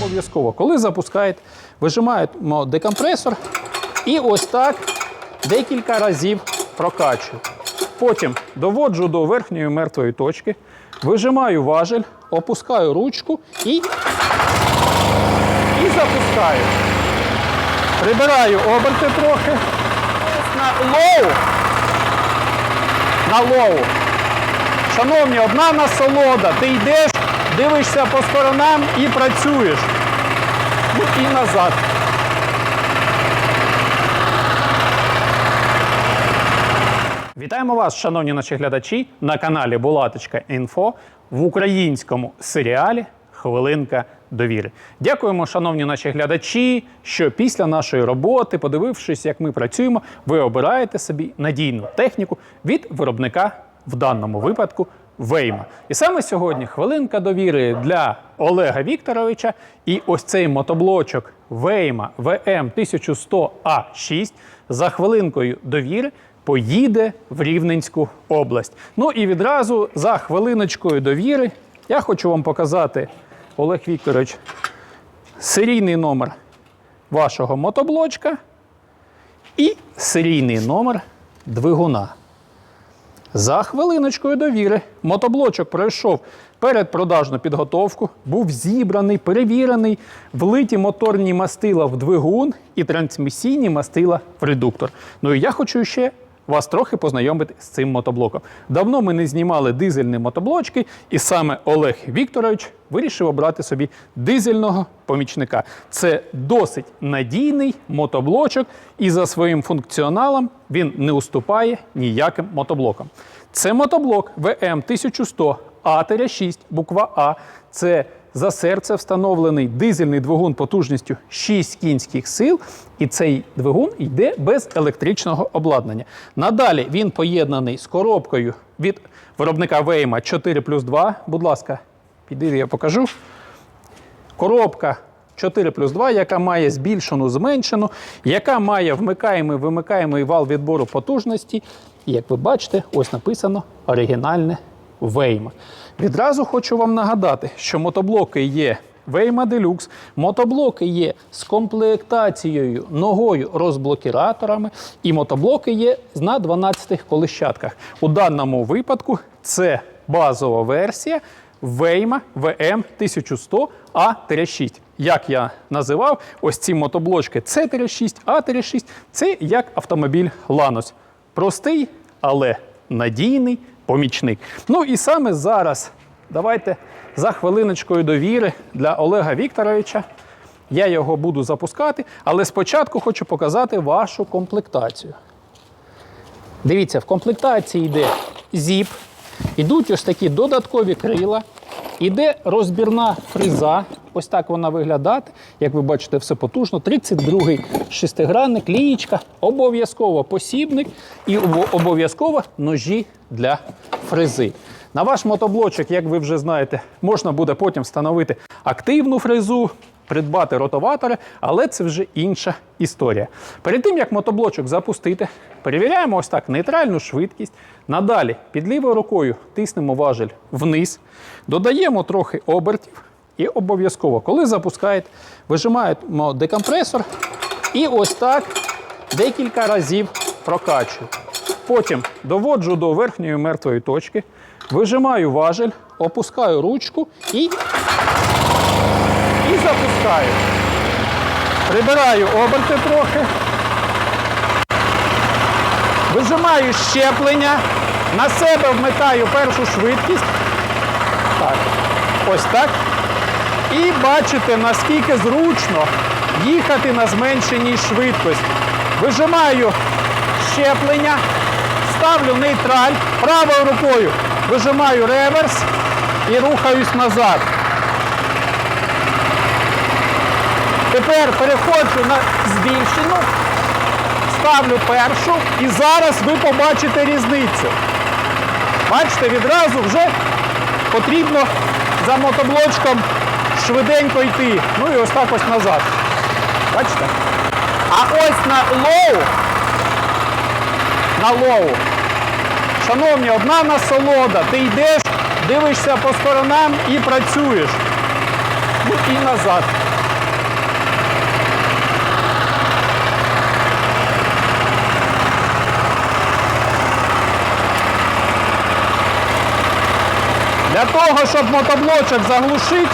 Обов'язково, коли запускаєте, вижимаємо декомпресор і ось так декілька разів прокачую. Потім доводжу до верхньої мертвої точки, вижимаю важель, опускаю ручку і, і запускаю. Прибираю оберти трохи. На лоу. На лоу. Шановні, одна насолода. Ти йдеш, дивишся по сторонам і працюєш. Ну і назад. Вітаємо вас, шановні наші глядачі, на каналі Булаточка Інфо в українському серіалі Хвилинка довіри. Дякуємо, шановні наші глядачі, що після нашої роботи, подивившись, як ми працюємо, ви обираєте собі надійну техніку від виробника в даному випадку Вейма. І саме сьогодні хвилинка довіри для Олега Вікторовича. І ось цей мотоблочок Вейма VM 1100A6 за хвилинкою довіри поїде в Рівненську область. Ну і відразу за хвилиночкою довіри я хочу вам показати, Олег Вікторович, серійний номер вашого мотоблочка і серійний номер двигуна. За хвилиночкою довіри мотоблочок пройшов передпродажну підготовку, був зібраний, перевірений, влиті моторні мастила в двигун і трансмісійні мастила в редуктор. Ну і я хочу ще вас трохи познайомити з цим мотоблоком. Давно ми не знімали дизельні мотоблочки, і саме Олег Вікторович вирішив обрати собі дизельного помічника. Це досить надійний мотоблочок, і за своїм функціоналом він не уступає ніяким мотоблокам. Це мотоблок ВМ 1100 А-6, буква А. Це за серце встановлений дизельний двигун потужністю 6 кінських сил, і цей двигун йде без електричного обладнання. Надалі він поєднаний з коробкою від виробника Вейма 4 плюс 2. Будь ласка, піди, я покажу. Коробка 4 плюс 2, яка має збільшену, зменшену, яка має вмикаємий, вимикаємий вал відбору потужності. І як ви бачите, ось написано оригінальне Вейма. Відразу хочу вам нагадати, що мотоблоки є Вейма Deluxe, мотоблоки є з комплектацією ногою розблокіраторами, і мотоблоки є на 12 колищатках. У даному випадку це базова версія Вейма VM 1100 А-6. Як я називав, ось ці мотоблочки С-6, А-6 це як автомобіль Lanos. Простий, але надійний помічник. Ну і саме зараз давайте за хвилиночкою довіри для Олега Вікторовича. Я його буду запускати, але спочатку хочу показати вашу комплектацію. Дивіться, в комплектації йде зіп, ідуть ось такі додаткові крила, іде розбірна фріза. Ось так вона виглядає. Як ви бачите, все потужно. 32-й шестигранник, лієчка, обов'язково посібник і обов'язково ножі для фрези. На ваш мотоблочок, як ви вже знаєте, можна буде потім встановити активну фрезу, придбати ротоватори, але це вже інша історія. Перед тим як мотоблочок запустити, перевіряємо ось так нейтральну швидкість. Надалі під лівою рукою тиснемо важель вниз, додаємо трохи обертів. І обов'язково, коли запускаєте, вижимаємо декомпресор і ось так декілька разів прокачую. Потім доводжу до верхньої мертвої точки, вижимаю важель, опускаю ручку і, і. Прибираю оберти трохи. Вижимаю щеплення, на себе вмикаю першу швидкість. Так, ось так. І бачите, наскільки зручно їхати на зменшеній швидкості. Вижимаю щеплення, ставлю нейтраль, правою рукою вижимаю реверс і рухаюсь назад. Тепер переходжу на збільшену, ставлю першу і зараз ви побачите різницю. Бачите, відразу вже потрібно за мотоблочком швиденько йти. Ну і ось так ось назад. Бачите? А ось на лоу, на лоу, шановні, одна насолода. Ти йдеш, дивишся по сторонам і працюєш. Ну і назад. Для того, щоб мотоблочок заглушити,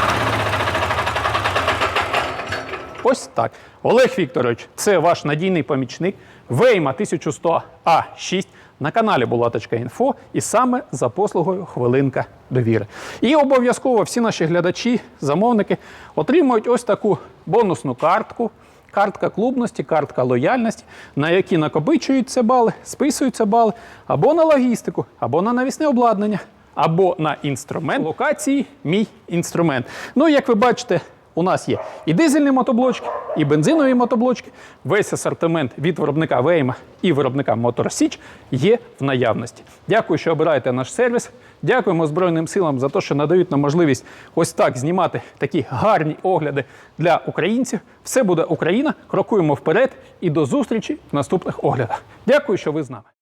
ось так. Олег Вікторович, це ваш надійний помічник. Вейма 1100 А6 на каналі Булаточка.Інфо і саме за послугою Хвилинка довіри. І обов'язково всі наші глядачі, замовники отримують ось таку бонусну картку. Картка клубності, картка лояльності, на які накопичуються бали, списуються бали або на логістику, або на навісне обладнання, або на інструмент локації Мій інструмент. Ну, як ви бачите, у нас є і дизельні мотоблочки, і бензинові мотоблочки. Весь асортимент від виробника Вейма і виробника Моторсіч є в наявності. Дякую, що обираєте наш сервіс. Дякуємо Збройним силам за те, що надають нам можливість ось так знімати такі гарні огляди для українців. Все буде Україна. Крокуємо вперед і до зустрічі в наступних оглядах. Дякую, що ви з нами.